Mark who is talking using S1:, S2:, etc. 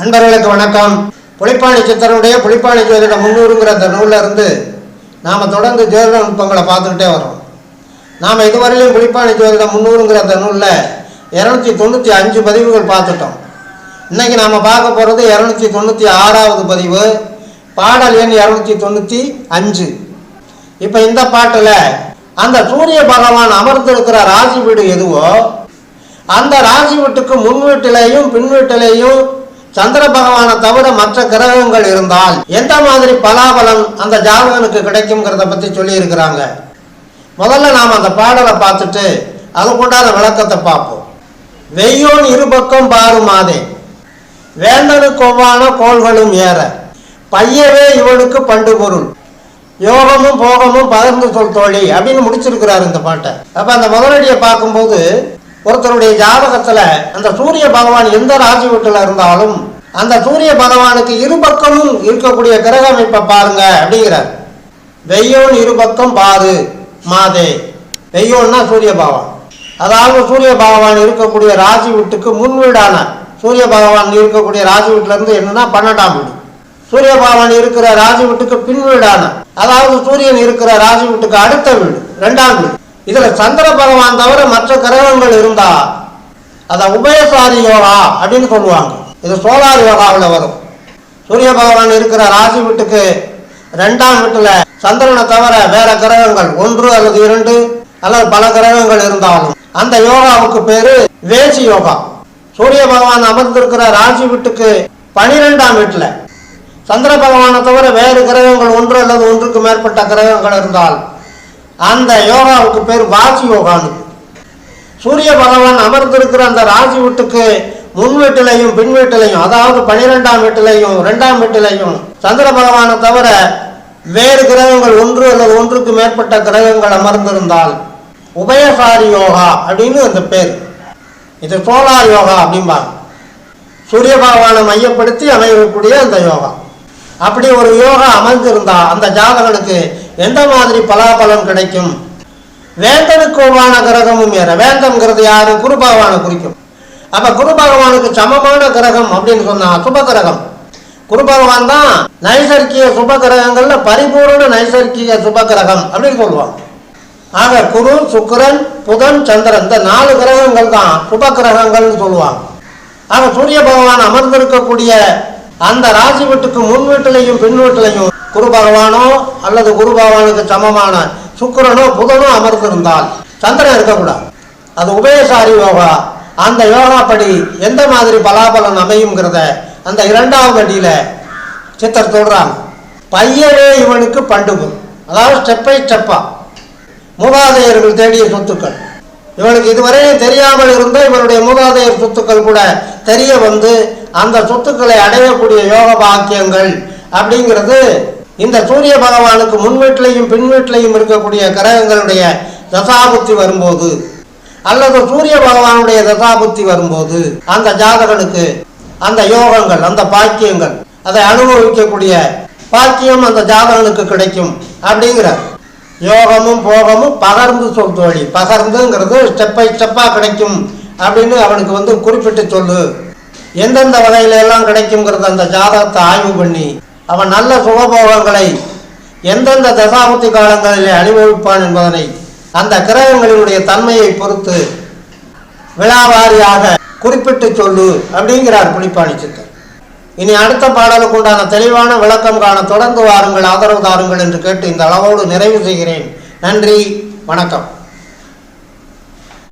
S1: அன்பர்களுக்கு வணக்கம். புளிப்பாணி சித்தருடைய புளிப்பாணி ஜோதிட முன்னூறுங்கிற அந்த நூல்ல இருந்து நாம் தொடர்ந்து ஜோதிட நுட்பங்களை பார்த்துக்கிட்டே வரோம். நாம் இதுவரையிலும் புளிப்பாணி ஜோதிட முன்னூறுங்கிற அந்த நூலில் இரநூத்தி தொண்ணூற்றி அஞ்சு பதிவுகள் பார்த்துட்டோம். இன்றைக்கி நாம் பார்க்க போகிறது இரநூத்தி தொண்ணூற்றி ஆறாவது பதிவு. பாடல் எண் இரநூத்தி தொண்ணூற்றி அஞ்சு. இப்போ இந்த பாட்டில் அந்த சூரிய பகவான் அமர்ந்திருக்கிற ராசி வீடு எதுவோ அந்த ராசி வீட்டுக்கு முன் வீட்டிலேயும் பின் வீட்டிலேயும் சந்திர பகவானை தவிர மற்ற கிரகங்கள் இருந்தால் எந்த மாதிரி பலாபலம் அந்த ஜாதகனுக்கு கிடைக்குங்கிறத பற்றி சொல்லியிருக்கிறாங்க. முதல்ல நாம் அந்த பாடலை பார்த்துட்டு அதுக்குண்டான விளக்கத்தை பார்ப்போம். வெய்யோன் இருபக்கம் பாரு மாதே வேந்தனுக்கு கோள்களும் ஏற. பையவே இவனுக்கு பண்டு பொருள். யோகமும் போகமும் பகிர்ந்து சொல் தோழி அப்படின்னு முடிச்சிருக்கிறார் இந்த பாட்டை. அப்போ அந்த முதலடியை பார்க்கும்போது ஒருத்தருடைய ஜாதகத்துல அந்த சூரிய பகவான் எந்த ராசி வீட்டுல இருந்தாலும் அந்த சூரிய பகவானுக்கு இரு பக்கமும் இருக்கக்கூடிய கிரக அமைப்பை பாருங்க அப்படிங்கிறார். வெய்யோன் இரு பக்கம் பாரு மாதே. வெய்யோன்னா சூரிய பகவான். அதாவது சூரிய பகவான் இருக்கக்கூடிய ராசி வீட்டுக்கு முன் வீடான சூரிய பகவான் இருக்கக்கூடிய ராசி வீட்டுல இருந்து என்னன்னா பன்னெண்டாம் வீடு. சூரிய பகவான் இருக்கிற ராசி வீட்டுக்கு பின் வீடான அதாவது சூரியன் இருக்கிற ராசி வீட்டுக்கு அடுத்த வீடு ரெண்டாம் வீடு. இதுல சந்திர பகவான் தவிர மற்ற கிரகங்கள் இருந்தா அத உபயசாரி யோகா அப்படின்னு சொல்லுவாங்க. இது சோலார் யோகாவில் வரும். சூரிய பகவான் இருக்கிற ராசி வீட்டுக்கு ரெண்டாம் வீட்டுல சந்திரனை தவிர வேற கிரகங்கள் ஒன்று அல்லது இரண்டு அல்லது பல கிரகங்கள் இருந்தாலும் அந்த யோகாவுக்கு பேரு வேசி யோகா. சூரிய பகவான் அமர்ந்திருக்கிற ராசி வீட்டுக்கு பனிரெண்டாம் வீட்டுல சந்திர பகவானை தவிர வேறு கிரகங்கள் ஒன்று அல்லது ஒன்றுக்கு மேற்பட்ட கிரகங்கள் இருந்தால் அந்த யோகாவுக்கு பேர் வாசி யோகான்னு. சூரிய பகவான் அமர்ந்திருக்கிற அந்த ராசி வீட்டுக்கு முன் வீட்டிலையும் பின் வீட்டிலையும் அதாவது பனிரெண்டாம் வீட்டிலையும் ரெண்டாம் வீட்டிலையும் சந்திர பகவானை தவிர வேறு கிரகங்கள் ஒன்று அல்லது ஒன்றுக்கு மேற்பட்ட கிரகங்கள் அமர்ந்திருந்தால் உபயசாரி யோகா அப்படின்னு அந்த பேர். இது சோலார் யோகா அப்படிம்பாங்க. சூரிய பகவானை மையப்படுத்தி அமையக்கூடிய அந்த யோகா. அப்படி ஒரு யோகா அமைஞ்சிருந்தா அந்த ஜாதகனுக்கு எந்த மாதிரி பலாபலம் கிடைக்கும்? வேந்தனுக்கு ஒவ்வான கிரகமும் ஏற வேந்தம்ங்கிறது யாரு? குரு பகவானை குறிக்கும். அப்ப குரு பகவானுக்கு சமமான கிரகம் அப்படின்னு சொன்னா சுப கிரகம். குரு பகவான் தான் நைசர்கிய சுப கிரகங்கள்ல பரிபூர்ண நைசர்கிய சுப கிரகம் அப்படின்னு சொல்லுவாங்க ஆக குரு சுக்கரன் புதன் சந்திரன் இந்த நாலு கிரகங்கள் தான் சுப கிரகங்கள்னு சொல்லுவாங்க. ஆக சூரிய பகவான் அமர்ந்திருக்கக்கூடிய அந்த ராசி வீட்டுக்கு முன் வீட்டிலையும் பின் வீட்டிலையும் குரு பகவானோ அல்லது குரு பகவானுக்கு சமமான சுக்கிரனோ புதனோ அமர்ந்திருந்தால் சந்திரன் இருக்கக்கூடாது. அது உபயசாரி யோகா அந்த யோகா படி எந்த மாதிரி பலாபலன் அமையுங்கிறத அந்த இரண்டாவது அடியில் சித்தர் சொல்கிறாங்க பையனே இவனுக்கு பண்டுகு அதாவது ஸ்டெப்பை ஸ்டெப்பா. மூதாதையர்கள் தேடிய சொத்துக்கள். இவனுக்கு இதுவரையும் தெரியாமல் இருந்த இவனுடைய மூதாதையர் சொத்துக்கள் கூட தெரிய வந்து அந்த சொத்துக்களை அடையக்கூடிய யோக பாக்கியங்கள் அப்படிங்கிறது இந்த சூரிய பகவானுக்கு முன் வீட்டிலையும் பின் வீட்டிலையும் இருக்கக்கூடிய கிரகங்களுடைய தசாபுத்தி வரும்போது அல்லது சூரிய பகவானுடைய தசாபுத்தி வரும்போது அந்த ஜாதகனுக்கு அந்த யோகங்கள் அந்த பாக்கியங்கள் அதை அனுபவிக்கக்கூடிய பாக்கியம் அந்த ஜாதகனுக்கு கிடைக்கும் அப்படிங்கிற யோகமும் போகமும் பகர்ந்து சொல் தோழி. பகர்ந்துங்கிறது ஸ்டெப் பை ஸ்டெப்பாக கிடைக்கும் அப்படின்னு அவனுக்கு வந்து குறிப்பிட்டு சொல்லு. எந்தெந்த வகையில எல்லாம் கிடைக்குங்கிறத அந்த ஜாதகத்தை ஆய்வு பண்ணி அவன் நல்ல சுகபோகங்களை எந்தெந்த தசாபுத்தி காலங்களிலே அனுபவிப்பான் என்பதனை அந்த கிரகங்களினுடைய தன்மையை பொறுத்து விழாவாரியாக குறிப்பிட்டு சொல்லு அப்படிங்கிறார் புலிப்பாணி சித்தர். இனி அடுத்த பாடலுக்கு உண்டான தெளிவான விளக்கம் காண தொடர்ந்து வாருங்கள் ஆதரவு தாருங்கள் என்று கேட்டு இந்த அளவோடு நிறைவு செய்கிறேன். நன்றி வணக்கம்.